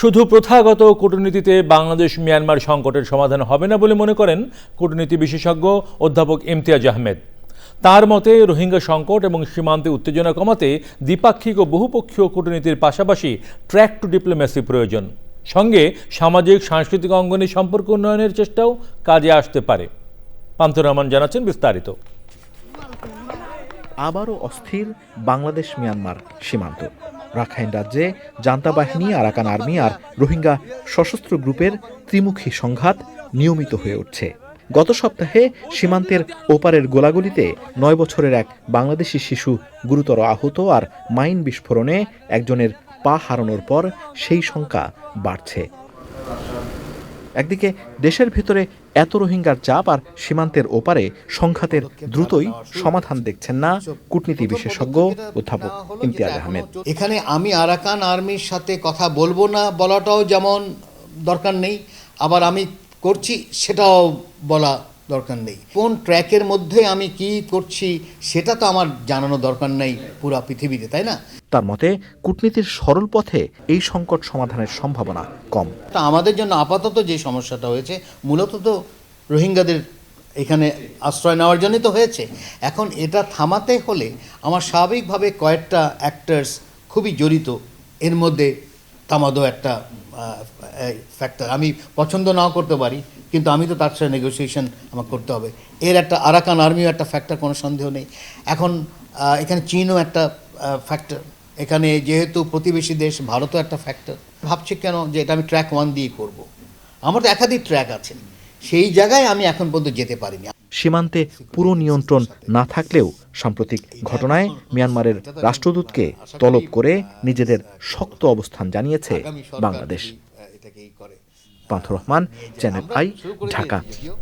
শুধু প্রথাগত কূটনীতিতে বাংলাদেশ মিয়ানমার সংকটের সমাধান হবে না বলে মনে করেন কূটনীতি বিশেষজ্ঞ অধ্যাপক ইমতিয়াজ আহমেদ। তার মতে, রোহিঙ্গা সংকট এবং সীমান্তে উত্তেজনা কমাতে দ্বিপাক্ষিক ও বহুপক্ষীয় কূটনীতির পাশাপাশি ট্র্যাক টু ডিপ্লোম্যাসি প্রয়োজন। সঙ্গে সামাজিক, সাংস্কৃতিক অঙ্গনে সম্পর্ক উন্নয়নের চেষ্টাও কাজে আসতে পারে। পান্থর রহমান জানাচ্ছেন বিস্তারিত। আবারও অস্থির বাংলাদেশ মিয়ানমার সীমান্ত। রাখাইন রাজ্যে জান্তা বাহিনী আরাকান আর্মি আর রোহিঙ্গা সশস্ত্র গ্রুপের ত্রিমুখী সংঘাত নিয়মিত হয়ে উঠছে। গত সপ্তাহে সীমান্তের ওপারের গোলাগুলিতে নয় বছরের এক বাংলাদেশি শিশু গুরুতর আহত আর মাইন বিস্ফোরণে একজনের পা হারানোর পর সেই সংখ্যা বাড়ছে। একদিকে দেশের ভিতরে এত রোহিঙ্গার চাপ আর সীমান্তের ওপারে সংঘাতের দ্রুতই সমাধান দেখছেন না কূটনীতি বিশেষজ্ঞ অধ্যাপক ইমতিয়াজ আহমেদ। এখানে আমি আরাকান আর্মির সাথে কথা বলব না, বলাটাও যেমন দরকার নেই, আবার আমি করছি সেটাও বলা দরকার নেই। কোন ট্র্যাকের মধ্যে আমি কি করছি সেটা তো আমার জানানো দরকার নেই পুরা পৃথিবীতে তাই না? তার মতে কূটনীতির সরল পথে এই সংকট সমাধানের সম্ভাবনা কম। তা আমাদের জন্য আপাতত যে সমস্যাটা হয়েছে মূলত তো রোহিঙ্গাদের এখানে আশ্রয় নেওয়ার জন্যই তো হয়েছে। এখন এটা থামাতে হলে আমার স্বাভাবিকভাবে কয়েকটা অ্যাক্টার্স খুবই জড়িত। এর মধ্যে তামাদো একটা ফ্যাক্টর আমি পছন্দ নাও করতে পারি। কিন্তু আমি তো তার সাথে নেগোসিয়েশন আমার করতে হবে। এর একটা আরাকান আর্মিও একটা ফ্যাক্টর কোনো সন্দেহ নেই। এখন এখানে চীনও একটা ফ্যাক্টর এখানে যেহেতু প্রতিবেশী দেশ ভারতও একটা ফ্যাক্টর ভাবছি কেন যে এটা আমি ট্র্যাক ওয়ান দিয়ে করব। আমার তো একাধিক ট্র্যাক আছে। সেই জায়গায় আমি এখন পর্যন্ত যেতে পারিনি। সীমান্তে পুরো নিয়ন্ত্রণ না থাকলেও সাম্প্রতিক ঘটনায় মিয়ানমারের রাষ্ট্রদূতকে তলব করে নিজেদের শক্ত অবস্থান জানিয়েছে Bangladesh. Pantha Rahman channel I Dhaka.